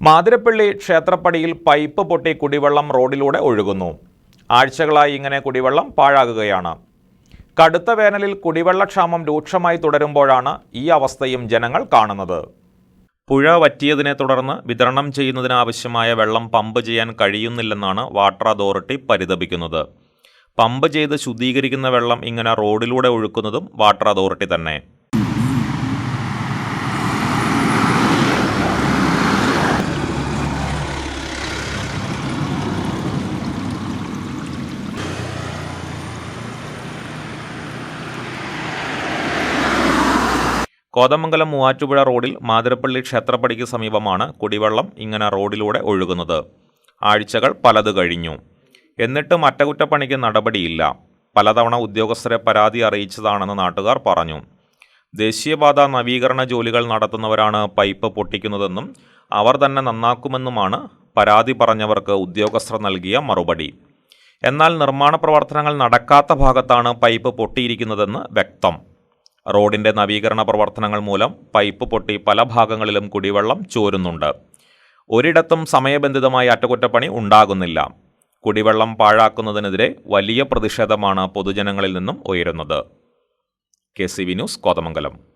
Mathirappally ക്ഷേത്രപ്പടിയിൽ pipe പൊട്ടി കുടിവെള്ളം റോഡിലൂടെ ഒഴുകുന്നു. ആഴ്ചകളായി ഇങ്ങനെ കുടിവെള്ളം പാഴാകുകയാണ്. കടുത്ത വേനലിൽ കുടിവെള്ളക്ഷാമം രൂക്ഷമായി തുടരുമ്പോഴാണ് ഈ അവസ്ഥയും ജനങ്ങൾ കാണുന്നത്. പുഴ വറ്റിയതിനെ തുടർന്ന് വിതരണം ചെയ്യുന്നതിനാവശ്യമായ വെള്ളം പമ്പ് ചെയ്യാൻ കഴിയുന്നില്ലെന്നാണ് വാട്ടർ അതോറിറ്റി പരിതപിക്കുന്നത്. പമ്പ് ചെയ്ത് ശുദ്ധീകരിക്കുന്ന വെള്ളം ഇങ്ങനെ റോഡിലൂടെ ഒഴുക്കുന്നതും വാട്ടർ അതോറിറ്റി തന്നെ. കോതമംഗലം മൂവാറ്റുപുഴ റോഡിൽ മാതിരപ്പള്ളി ക്ഷേത്രപ്പടിക്ക് സമീപമാണ് കുടിവെള്ളം ഇങ്ങനെ റോഡിലൂടെ ഒഴുകുന്നത്. ആഴ്ചകൾ പലത് കഴിഞ്ഞു. എന്നിട്ടും അറ്റകുറ്റപ്പണിക്ക് നടപടിയില്ല. പലതവണ ഉദ്യോഗസ്ഥരെ പരാതി അറിയിച്ചതാണെന്ന് നാട്ടുകാർ പറഞ്ഞു. ദേശീയപാത നവീകരണ ജോലികൾ നടത്തുന്നവരാണ് പൈപ്പ് പൊട്ടിക്കുന്നതെന്നും അവർ തന്നെ നന്നാക്കുമെന്നുമാണ് പരാതി പറഞ്ഞവർക്ക് ഉദ്യോഗസ്ഥർ നൽകിയ മറുപടി. എന്നാൽ നിർമ്മാണ പ്രവർത്തനങ്ങൾ നടക്കാത്ത ഭാഗത്താണ് പൈപ്പ് പൊട്ടിയിരിക്കുന്നതെന്ന് വ്യക്തം. റോഡിന്റെ നവീകരണ പ്രവർത്തനങ്ങൾ മൂലം പൈപ്പ് പൊട്ടി പല ഭാഗങ്ങളിലും കുടിവെള്ളം ചോരുന്നുണ്ട്. ഒരിടത്തും സമയബന്ധിതമായി അറ്റകുറ്റപ്പണി ഉണ്ടാകുന്നില്ല. കുടിവെള്ളം പാഴാക്കുന്നതിനെതിരെ വലിയ പ്രതിഷേധമാണ് പൊതുജനങ്ങളിൽ നിന്നും ഉയരുന്നത്. K C V news Kothamangalam.